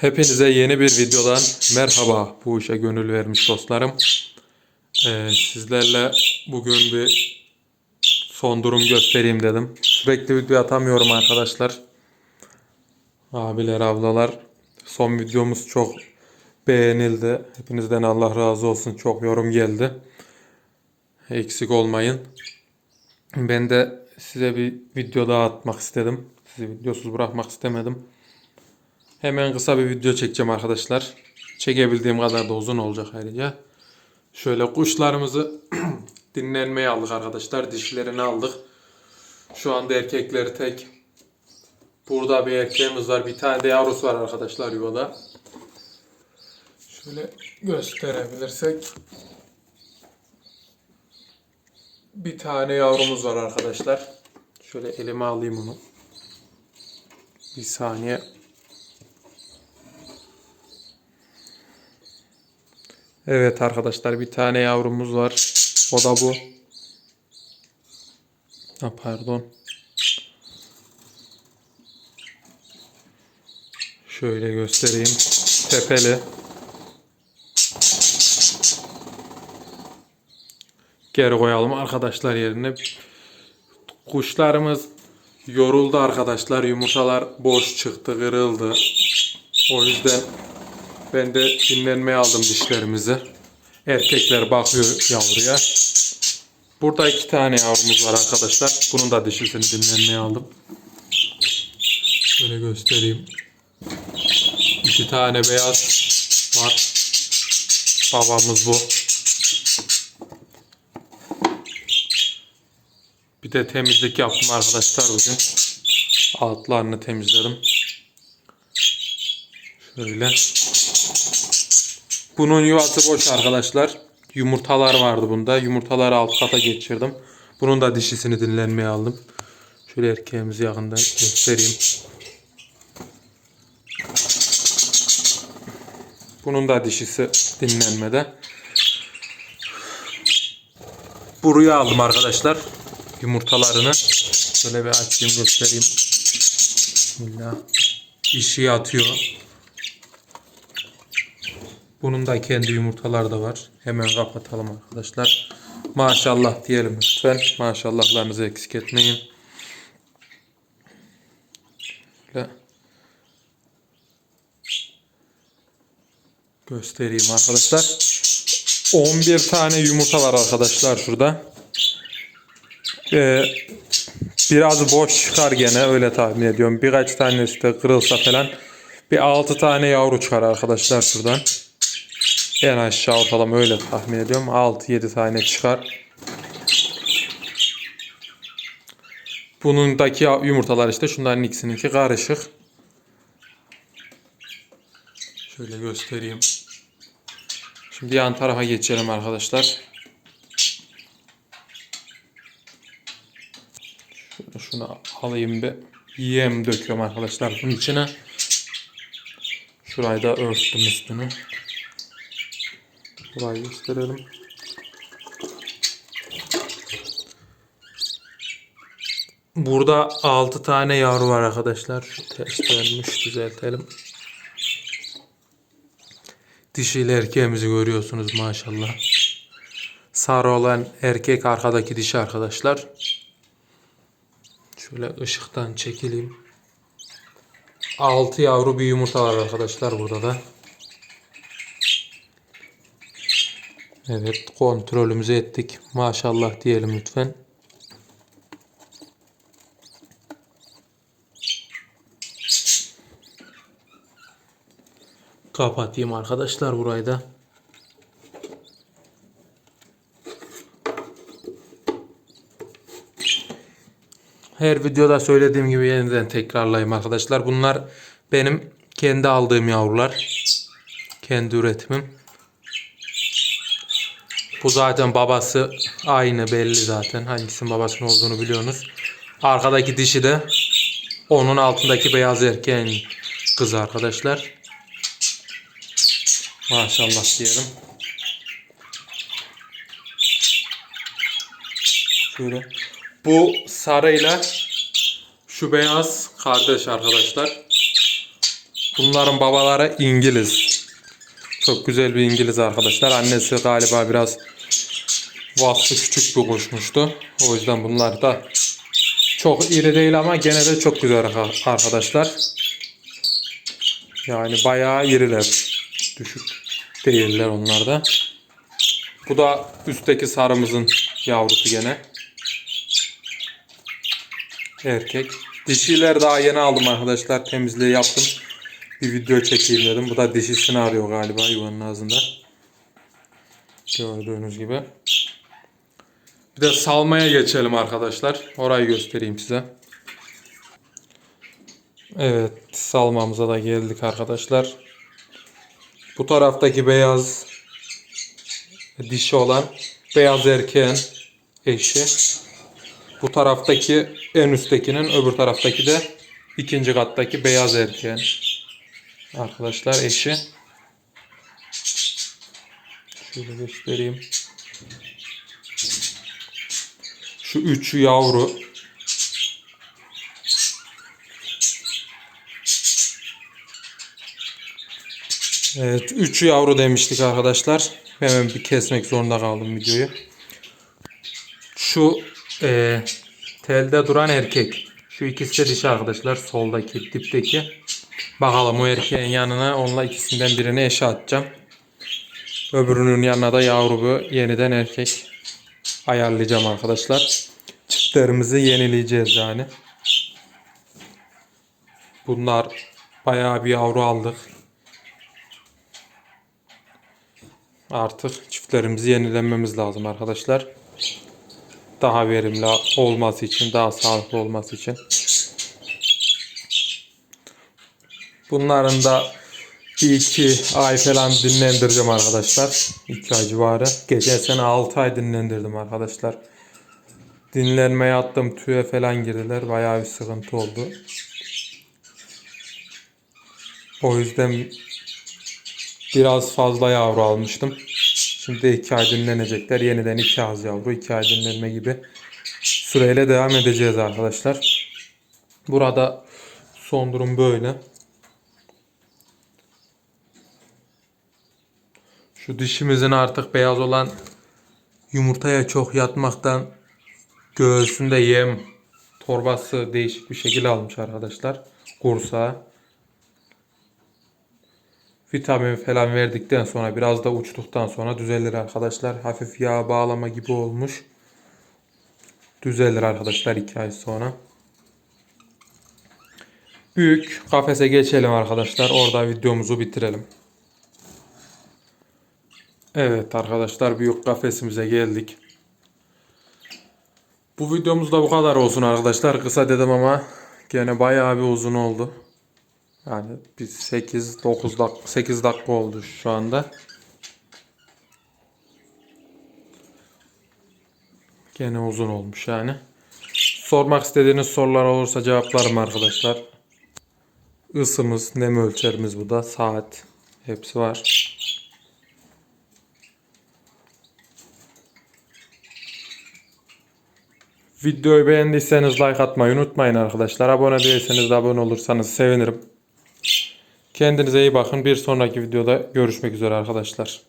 Hepinize yeni bir videodan merhaba bu işe gönül vermiş dostlarım. Ee, sizlerle bugün bir son durum göstereyim dedim. Sürekli video atamıyorum arkadaşlar. Abiler, ablalar. Son videomuz çok beğenildi. Hepinizden Allah razı olsun. Çok yorum geldi. Eksik olmayın. Ben de size bir video daha atmak istedim. Sizi videosuz bırakmak istemedim. Hemen kısa bir video çekeceğim arkadaşlar. Çekebildiğim kadar da uzun olacak ayrıca. Şöyle kuşlarımızı dinlenmeye aldık arkadaşlar. Dişlerini aldık. Şu anda erkekleri tek. Burada bir erkeğimiz var. Bir tane de yavrusu var arkadaşlar yuvada. Şöyle gösterebilirsek. Bir tane yavrumuz var arkadaşlar. Şöyle elime alayım onu. Bir saniye. Evet arkadaşlar bir tane yavrumuz var. O da bu. Ha, pardon. Şöyle göstereyim. Tepeli. Geri koyalım arkadaşlar yerine. Kuşlarımız yoruldu arkadaşlar. Yumurtalar boş çıktı, kırıldı. O yüzden ben de dinlenmeye aldım dişlerimizi. Erkekler bakıyor yavruya. Burada iki tane yavrumuz var arkadaşlar. Bunun da dişisini dinlenmeye aldım. Şöyle göstereyim. İki tane beyaz var. Babamız bu. Bir de temizlik yaptım arkadaşlar bugün. Altlarını temizledim. Şöyle. Bunun yuvası boş arkadaşlar. Yumurtalar vardı bunda. Yumurtaları alt kata geçirdim. Bunun da dişisini dinlenmeye aldım. Şöyle erkeğimizi yakından göstereyim. Bunun da dişisi dinlenmede. Buraya aldım arkadaşlar. Yumurtalarını. Şöyle bir açayım göstereyim. Bismillah. Dişi yatıyor. Bunun da kendi yumurtaları da var. Hemen kapatalım arkadaşlar. Maşallah diyelim lütfen. Maşallahlarınızı eksik etmeyin. Şöyle göstereyim arkadaşlar. 11 tane yumurta var arkadaşlar şurada. Ee, biraz boş çıkar gene öyle tahmin ediyorum. Birkaç tanesi de kırılsa falan bir 6 tane yavru çıkar arkadaşlar şuradan. En aşağı ortalama öyle tahmin ediyorum. 6-7 tane çıkar. Bunundaki yumurtalar işte şunların ikisininki karışık. Şöyle göstereyim. Şimdi yan tarafa geçelim arkadaşlar. Şöyle şunu alayım bir. Yem döküyorum arkadaşlar bunun içine. Şurayı da örttüm üstünü. Burayı gösterelim. Burada 6 tane yavru var arkadaşlar. Şu ters dönmüş düzeltelim. Dişiyle erkeğimizi görüyorsunuz maşallah. Sarı olan erkek arkadaki dişi arkadaşlar. Şöyle ışıktan çekileyim. 6 yavru bir yumurta var arkadaşlar burada da. Evet kontrolümüzü ettik. Maşallah diyelim lütfen. Kapatayım arkadaşlar burayı da. Her videoda söylediğim gibi yeniden tekrarlayayım arkadaşlar. Bunlar benim kendi aldığım yavrular. Kendi üretimim. Bu zaten babası aynı belli zaten. Hangisinin babasının olduğunu biliyorsunuz. Arkadaki dişi de onun altındaki beyaz erkeğin kızı arkadaşlar. Maşallah diyelim. Şöyle. Bu sarıyla şu beyaz kardeş arkadaşlar. Bunların babaları İngiliz. Çok güzel bir İngiliz arkadaşlar. Annesi galiba biraz vasfı küçük bir kuşmuştu. O yüzden bunlar da çok iri değil ama gene de çok güzel arka- arkadaşlar. Yani bayağı iriler. Düşük değiller onlar da. Bu da üstteki sarımızın yavrusu gene. Erkek. Dişiler daha yeni aldım arkadaşlar. Temizliği yaptım. Bir video çekeyim dedim. Bu da dişisini arıyor galiba yuvanın ağzında. Gördüğünüz gibi. Bir de salmaya geçelim arkadaşlar. Orayı göstereyim size. Evet salmamıza da geldik arkadaşlar. Bu taraftaki beyaz dişi olan beyaz erkeğin eşi. Bu taraftaki en üsttekinin öbür taraftaki de ikinci kattaki beyaz erkeğin arkadaşlar eşi. Şöyle göstereyim. Şu üçü yavru. Evet, üçü yavru demiştik arkadaşlar. Hemen bir kesmek zorunda kaldım videoyu. Şu e, telde duran erkek. Şu ikisi de dişi arkadaşlar. Soldaki, dipteki. Bakalım o erkeğin yanına onunla ikisinden birini eşe atacağım. Öbürünün yanına da yavru bir yeniden erkek ayarlayacağım arkadaşlar. Çiftlerimizi yenileyeceğiz yani. Bunlar bayağı bir yavru aldık. Artık çiftlerimizi yenilememiz lazım arkadaşlar. Daha verimli olması için, daha sağlıklı olması için. Bunların da bir iki ay falan dinlendireceğim arkadaşlar. 2 ay civarı. Geçen sene 6 ay dinlendirdim arkadaşlar. Dinlenmeye attım tüye falan girdiler. Bayağı bir sıkıntı oldu. O yüzden biraz fazla yavru almıştım. Şimdi 2 ay dinlenecekler. Yeniden 2 az yavru, 2 ay dinlenme gibi süreyle devam edeceğiz arkadaşlar. Burada son durum böyle. Şu dişimizin artık beyaz olan yumurtaya çok yatmaktan göğsünde yem torbası değişik bir şekil almış arkadaşlar. Kursağı. Vitamin falan verdikten sonra biraz da uçtuktan sonra düzelir arkadaşlar. Hafif yağ bağlama gibi olmuş. Düzelir arkadaşlar 2 ay sonra. Büyük kafese geçelim arkadaşlar. Orada videomuzu bitirelim. Evet arkadaşlar büyük kafesimize geldik. Bu videomuz da bu kadar olsun arkadaşlar. Kısa dedim ama gene bayağı bir uzun oldu. Yani bir 8 9 dakika 8 dakika oldu şu anda. Gene uzun olmuş yani. Sormak istediğiniz sorular olursa cevaplarım arkadaşlar. Isımız, nem ölçerimiz bu da, saat hepsi var. Videoyu beğendiyseniz like atmayı unutmayın arkadaşlar. Abone değilseniz de abone olursanız sevinirim. Kendinize iyi bakın. Bir sonraki videoda görüşmek üzere arkadaşlar.